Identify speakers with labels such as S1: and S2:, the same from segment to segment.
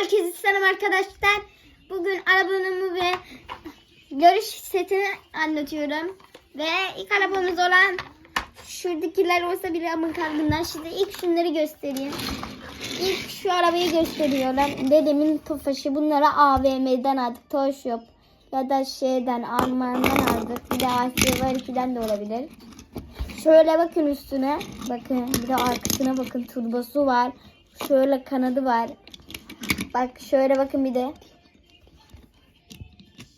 S1: Herkese selam arkadaşlar. Bugün arabanımı ve görüş setini anlatıyorum. Ve ilk arabamız olan şuradakiler olsa bile ama kalbimden. Şimdi ilk şunları göstereyim. İlk şu arabayı gösteriyorum. Dedemin tofaşı. Bunları AVM'den aldık. Toy Shop. Ya da şeyden Alman'dan aldık. Bir de Asya var 2'den de olabilir. Şöyle bakın üstüne. Bakın bir de arkasına bakın. Turbosu var. Şöyle kanadı var. Bak şöyle bakın bir de.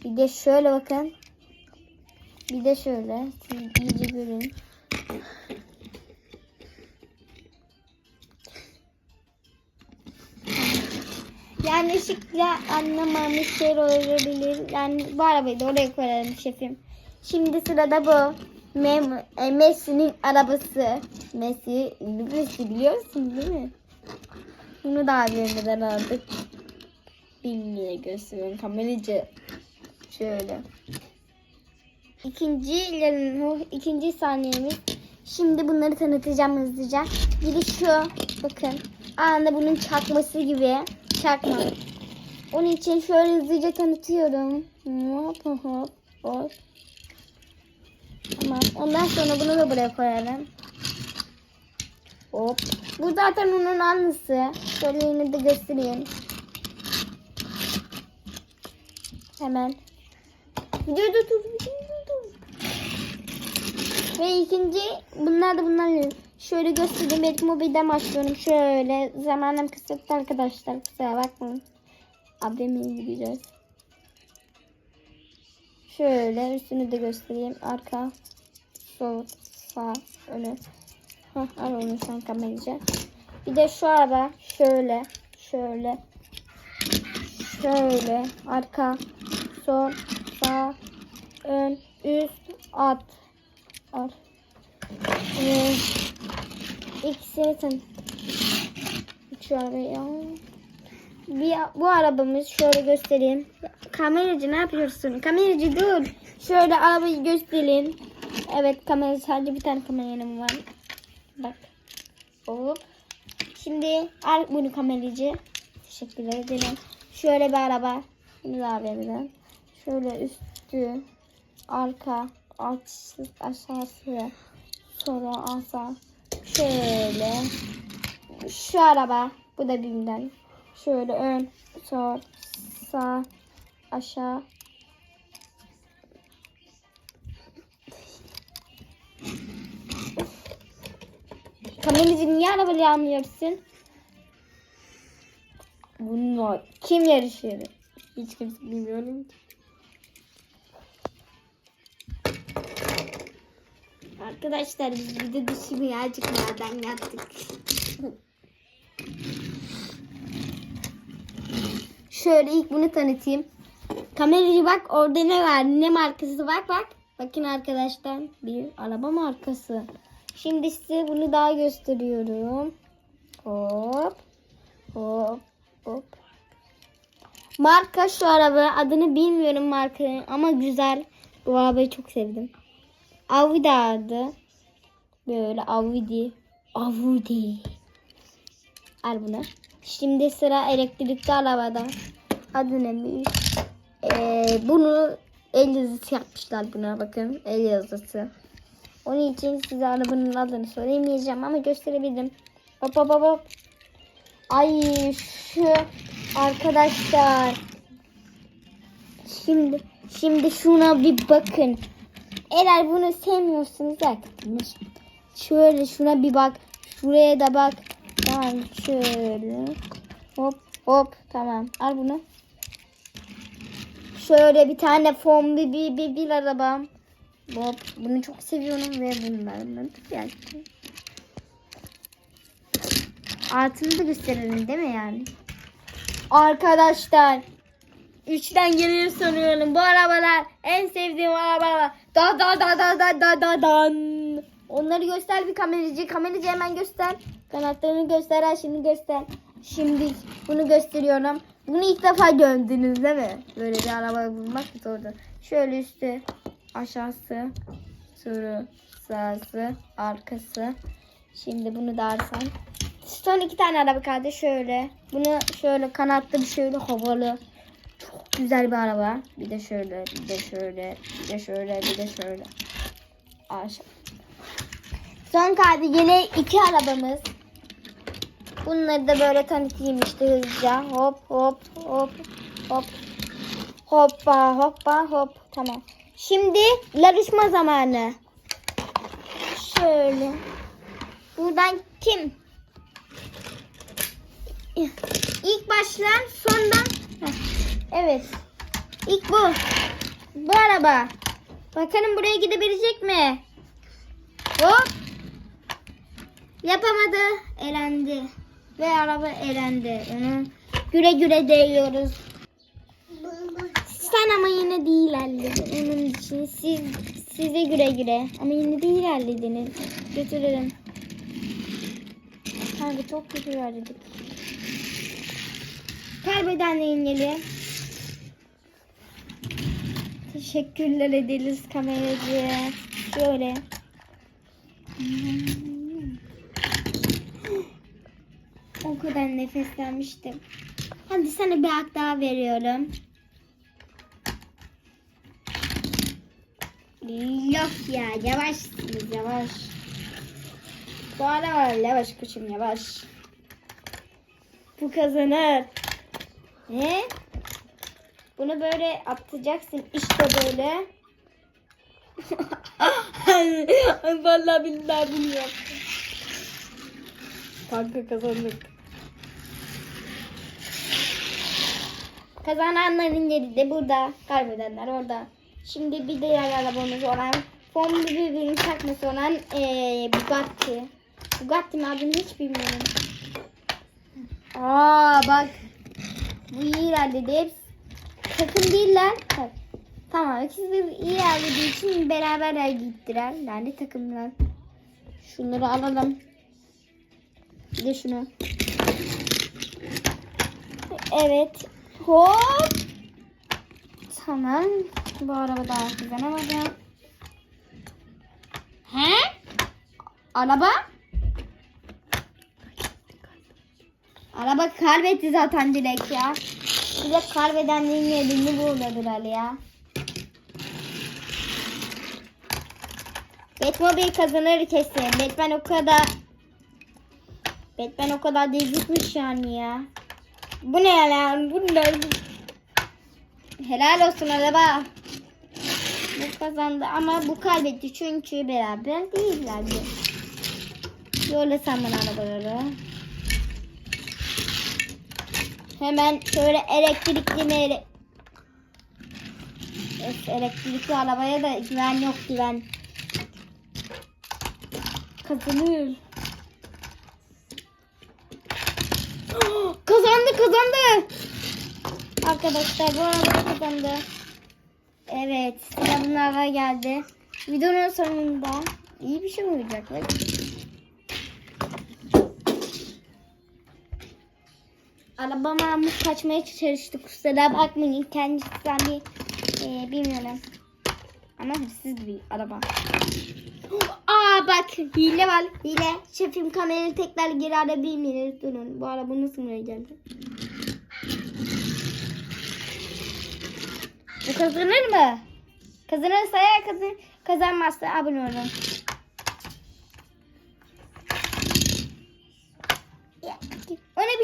S1: Bir de şöyle bakın. Bir de şöyle. Siz iyice görün. Yanlışlıkla anlamamış şey olabilir. Yani bu arabayı da oraya koyalım şefim. Şimdi sırada bu. Mem e, Messi'nin arabası. Messi, Messi biliyorsun değil mi? Bunu da AVM'den aldık. Bilmiye gösteriyorum kameracı. Şöyle. İkinci yarın ikinci saniyemiz. Şimdi bunları tanıtacağım hızlıca. Biri şu. Bakın. Anında bunun çakması gibi. Çakma. Onun için şöyle hızlıca tanıtıyorum. Hop hop hop. Tamam. Ondan sonra bunu da buraya koyalım. Hop. Bu zaten onun aynısı. Şöyle yine de göstereyim. Hemen. Videoda dur, videoda dur. Ve ikinci, bunlar da bunlar. Şöyle göstereyim. Benim mobilden başlıyorum. Şöyle. Zamanım kısıtlı arkadaşlar. Kusura bakmayın. Abimi gideceğiz. Şöyle üstünü de göstereyim. Arka, sol, sağ, önü. Hah, al onu sen kamerayı. Bir de şu araba şöyle, şöyle, şöyle, arka, sol, sağ, ön, üst, alt. Al. Ee, ikisini sen. Şu araya. Bir, bu arabamız şöyle göstereyim. Kameracı ne yapıyorsun? Kameracı dur. Şöyle arabayı göstereyim. Evet kamera sadece bir tane kameram var. Bak. Hop. Şimdi al bunu kameracı. Teşekkürler ederim. Şöyle bir araba. Da AVM'den. Şöyle üstü, arka, açısı, aşağısı, sonra asa. Şöyle. Şu araba. Bu da BİM'den. Şöyle ön, sol, sağ, aşağı. Kameracı niye arabayı almıyorsun? Bunlar kim yarışıyor? Hiç kimse bilmiyorum ki. Arkadaşlar biz bir de dişimi acıkmadan yaptık. Şöyle ilk bunu tanıtayım. Kameracı bak orada ne var? Ne markası bak bak. Bakın arkadaşlar bir araba markası. Şimdi size bunu daha gösteriyorum. Hop. Hop. Hop. Marka şu araba. Adını bilmiyorum markanın ama güzel. Bu arabayı çok sevdim. Audi adı. Böyle Audi. Audi. Al bunu. Şimdi sıra elektrikli arabada. Adı neymiş? Ee, bunu el yazısı yapmışlar buna bakın. El yazısı. Onun için size arabanın adını söyleyemeyeceğim ama gösterebilirim. Hop hop hop hop. Ay şu arkadaşlar. Şimdi şimdi şuna bir bakın. Eğer bunu sevmiyorsanız arkadaşlar. Şöyle şuna bir bak. Şuraya da bak. Tamam şöyle. Hop hop tamam. Al bunu. Şöyle bir tane fon bir bir bir, bir arabam. Hop bunu çok seviyorum ve bunlardan yani. Altını da gösterelim değil mi yani? Arkadaşlar Üçten geliyor sanıyorum. Bu arabalar en sevdiğim arabalar. Da da da da da da da dan. Onları göster bir kameracı. Kameracı hemen göster. Kanatlarını göster. Şeyini göster. Şimdi bunu gösteriyorum. Bunu ilk defa gördünüz değil mi? Böyle bir araba bulmak zordu. Şöyle üstü, aşağısı, suru, sağsı, arkası. Şimdi bunu da arsan. Son iki tane araba kaldı şöyle. Bunu şöyle kanatlı bir şöyle havalı. Güzel bir araba. Bir de şöyle, bir de şöyle, bir de şöyle, bir de şöyle. Aşağı. Son kaldı yine iki arabamız. Bunları da böyle tanıtayım işte hızlıca. Hop hop hop hop. Hoppa hoppa hop. Tamam. Şimdi yarışma zamanı. Şöyle. Buradan kim? İlk başlayan sondan. Heh, Evet. İlk bu. Bu araba. Bakalım buraya gidebilecek mi? Hop. Yapamadı. Elendi. Ve araba elendi. Onu güle güle değiyoruz. Sen ama yine değil ilerledin. Onun için siz size güle güle. Ama yine değil ilerlediniz. Götürelim. Kanka çok kötü ilerledik. Kaybedenlerin yeri. Teşekkürler ederiz kameracıya. Şöyle. O kadar nefeslenmiştim. Hadi sana bir hak daha veriyorum. Yok ya yavaşsınız yavaş. Bu araba yavaş kuşum yavaş. Bu kazanır. Ne? Bunu böyle atacaksın işte böyle. Vallahi billahi bunu yaptım. Kanka kazandık. Kazananların yeri de burada. Kaybedenler orada. Şimdi bir diğer arabamız olan Formula 1'in takması olan ee, Bugatti. Bugatti mi adını hiç bilmiyorum. Aa bak. Bu iyi ilerledi. Hepsi takım değiller. Tamam ikisi de iyi ilerlediği için beraber gittiler. Yani takımlar. Şunları alalım. Bir de şunu. Evet. Hop. Tamam. Bu araba daha kazanamadı. He? Araba? Araba kaybetti zaten direkt ya. Bir de kaybedenlerin yerini bulmadılar ya. Batmobile kazanır kesin. Batman o kadar Batman o kadar değil gitmiş yani ya. Bu ne lan? Bu ne? Helal olsun araba. Bu kazandı ama bu kaybetti çünkü beraber değillerdi. Yolla sen bana arabaları. Hemen şöyle elektrikli mi Evet, elektrikli arabaya da güven yok güven. Kazanır. kazandı kazandı. Arkadaşlar bu araba kazandı. Evet sıra bunlara geldi. Videonun sonunda iyi bir şey mi olacak? Bak. Arabama almış kaçmaya çalıştı. Kusura bakmayın. Kendisinden bir e, bilmiyorum. Ama hırsız bir araba. Aa bak hile var. Hile. Şefim kamerayı tekrar geri alabilir miyiz? Durun. Bu araba nasıl buraya geldi? Bu kazanır mı? Kazanırsa ya kazan kazanmazsa abone olun.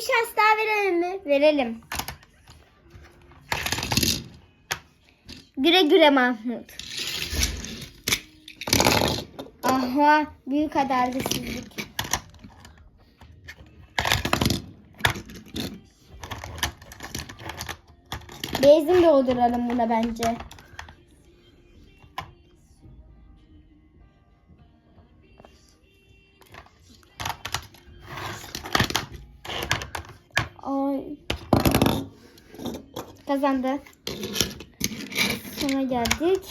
S1: Şans daha verelim mi? Verelim. Güle güle Mahmut. Aha büyük adaletsizlik. Benzin dolduralım buna bence. Kazandı. Sona geldik.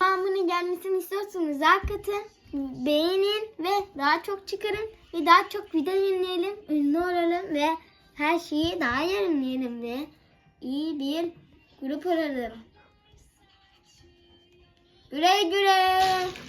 S1: Devamını gelmesini istiyorsanız like atın, beğenin ve daha çok çıkarın ve daha çok video yayınlayalım, ünlü olalım ve her şeyi daha yayınlayalım ve iyi bir grup olalım. Güle güle.